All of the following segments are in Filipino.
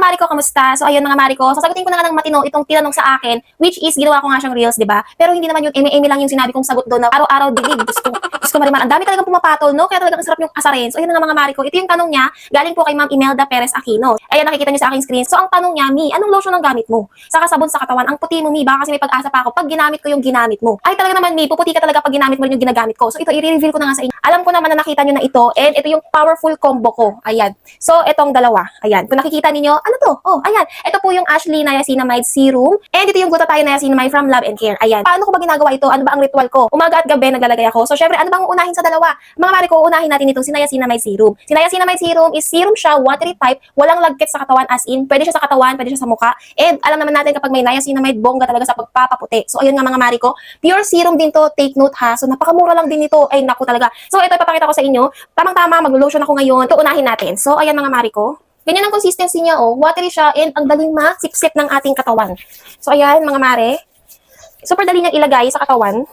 mga Mari ko, kamusta? So ayun mga Mari ko, sasagutin ko na nga ng matino itong tinanong sa akin, which is ginawa ko nga siyang reels, di ba? Pero hindi naman yun, eme-eme lang yung sinabi kong sagot doon na araw-araw. Diyos ko, Diyos ko mariman, ang dami talagang pumapatol, no? Kaya talagang sarap yung asarin. So ayun na nga mga Mari ko, ito yung tanong niya, galing po kay Ma'am Imelda Perez Aquino. Ayan, nakikita niyo sa aking screen. So ang tanong niya, Mi, anong lotion ang gamit mo? Saka sabon sa katawan, ang puti mo, Mi, baka kasi may pag-asa pa ako pag ginamit ko yung ginamit mo. Ay talaga naman, Mi, puputi ka talaga pag ginamit mo rin yung ginagamit ko. So ito, i-reveal ko na nga sa inyo. Alam ko naman na nakita niyo na ito, and ito yung powerful combo ko. Ayan. So, itong dalawa. Ayan. Kung nakikita ninyo, ano to? Oh, ayan. Ito po yung Ashley Niacinamide Serum. And ito yung Glutathione Niacinamide from Love and Care. Ayan. Paano ko ba ginagawa ito? Ano ba ang ritual ko? Umaga at gabi naglalagay ako. So, syempre, ano bang unahin sa dalawa? Mga mari ko, unahin natin itong Niacinamide Serum. Niacinamide Serum is serum siya, watery type, walang lagkit sa katawan as in. Pwede siya sa katawan, pwede siya sa mukha. And alam naman natin kapag may niacinamide, bongga talaga sa pagpapaputi. So, ayun nga mga mari ko. Pure serum din to. Take note ha. So, napakamura lang din ito. Ay, naku talaga. So, ito ipapakita ko sa inyo. Tamang-tama, mag-lotion ako ngayon. Ito unahin natin. So, ayan mga mari ko. Ganyan ang consistency niya, oh. Watery siya and ang daling masipsip ng ating katawan. So, ayan, mga mare. Super dali niyang ilagay sa katawan.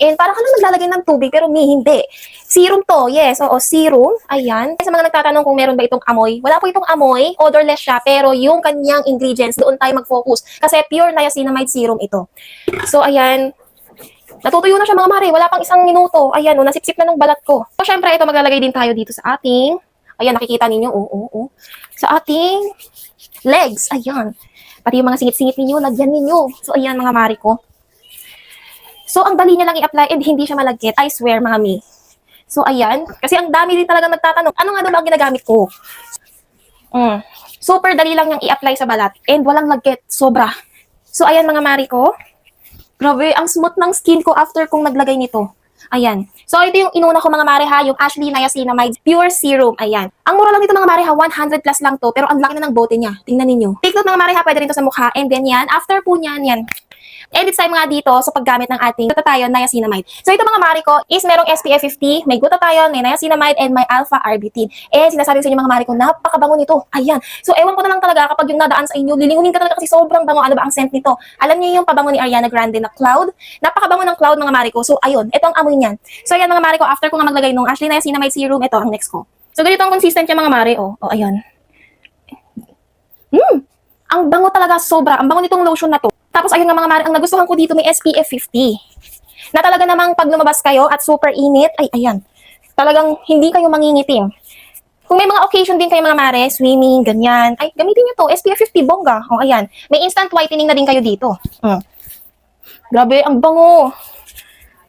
And parang ka lang naglalagay ng tubig, pero mi, hindi. Serum to, yes. Oo, serum. Ayan. Sa mga nagtatanong kung meron ba itong amoy, wala po itong amoy. Odorless siya, pero yung kanyang ingredients, doon tayo mag-focus. Kasi pure niacinamide serum ito. So, ayan. Natutuyo na siya mga mare. Wala pang isang minuto. Ayan, oh, nasipsip na ng balat ko. So, syempre, ito maglalagay din tayo dito sa ating Ayan, nakikita ninyo. Oo, oo, oo. Sa ating legs. Ayan. Pati yung mga singit-singit ninyo, lagyan ninyo. So, ayan mga mari ko. So, ang dali niya lang i-apply and hindi siya malagkit. I swear, mga mi. So, ayan. Kasi ang dami din talaga nagtatanong, ano nga daw ba ginagamit ko? Mm. Super dali lang niyang i-apply sa balat. And walang lagkit. Sobra. So, ayan mga mari ko. Grabe, ang smooth ng skin ko after kong naglagay nito. Ayan. So, ito yung inuna ko mga mare ha, yung Ashley Niacinamide Pure Serum. Ayan. Ang mura lang nito mga mare ha, 100 plus lang to, pero ang laki na ng bote niya. Tingnan ninyo. Take note mga mare ha, pwede rin to sa mukha. And then yan, after po niyan, yan. Edit time nga dito sa paggamit ng ating glutathione niacinamide. So ito mga mari ko is merong SPF 50, may glutathione, may niacinamide, and may alpha arbutin. And sinasabi ko sa inyo mga mari ko, napakabango nito. Ayan. So ewan ko na lang talaga kapag yung nadaan sa inyo, lilingunin ka talaga kasi sobrang bango. Ano ba ang scent nito? Alam niyo yung pabango ni Ariana Grande na Cloud? Napakabango ng Cloud mga mari ko. So ayun, ito ang amoy niyan. So ayan mga mari ko, after ko nga maglagay nung Ashley Niacinamide Serum, ito ang next ko. So ganito ang consistent yung mga mari, oh. Oh, ayan. Hmm! Ang bango talaga sobra. Ang bango nitong lotion na to. Tapos ayun nga mga mare, ang nagustuhan ko dito may SPF 50. Na talaga namang pag lumabas kayo at super init, ay ayan. Talagang hindi kayo mangingitim. Kung may mga occasion din kayo mga mare, swimming, ganyan, ay gamitin nyo to, SPF 50 bongga. O ayan, may instant whitening na din kayo dito. Hmm. Grabe, ang bango.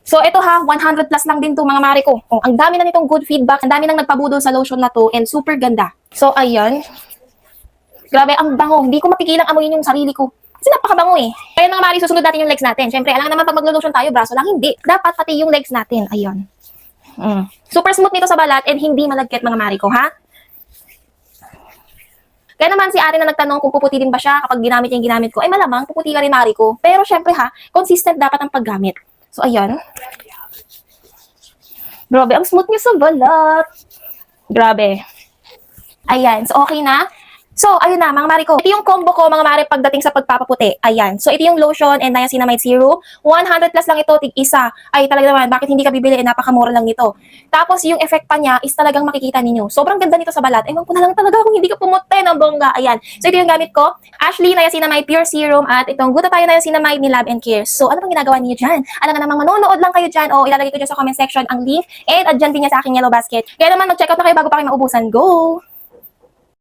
So ito ha, 100 plus lang din to mga mare ko. Oh, ang dami na nitong good feedback, ang dami nang nagpabudol sa lotion na to and super ganda. So ayan. Grabe, ang bango. Hindi ko mapigilang amoyin yung sarili ko. Kasi napakabango eh. Kaya mga mari, susunod natin yung legs natin. Siyempre, alam naman pag maglo-lotion tayo, braso lang. Hindi. Dapat pati yung legs natin. Ayun. Mm. Super smooth nito sa balat and hindi malagkit mga mari ko, ha? Kaya naman si Ari na nagtanong kung puputi din ba siya kapag ginamit niya yung ginamit ko. Ay malamang, puputi ka rin mari ko. Pero syempre ha, consistent dapat ang paggamit. So ayan. Grabe, ang smooth niya sa balat. Grabe. Ayan, so okay na. So, ayun na, mga mari ko. Ito yung combo ko, mga mari, pagdating sa pagpapaputi. Ayan. So, ito yung lotion and niacinamide serum. 100 plus lang ito, tig isa. Ay, talaga naman, bakit hindi ka bibili? Eh, napakamura lang nito. Tapos, yung effect pa niya is talagang makikita ninyo. Sobrang ganda nito sa balat. Ewan ko na lang talaga kung hindi ka pumuti ng bongga. Ayan. So, ito yung gamit ko. Ashley Niacinamide Pure Serum at itong Glutathione Niacinamide ni Lab and Care. So, ano bang ginagawa niyo dyan? Alam nga namang manonood lang kayo dyan o ilalagay ko dyan sa comment section ang link and adyan din niya sa aking yellow basket. Kaya naman, mag-check out na kayo bago pa kayo maubusan. Go!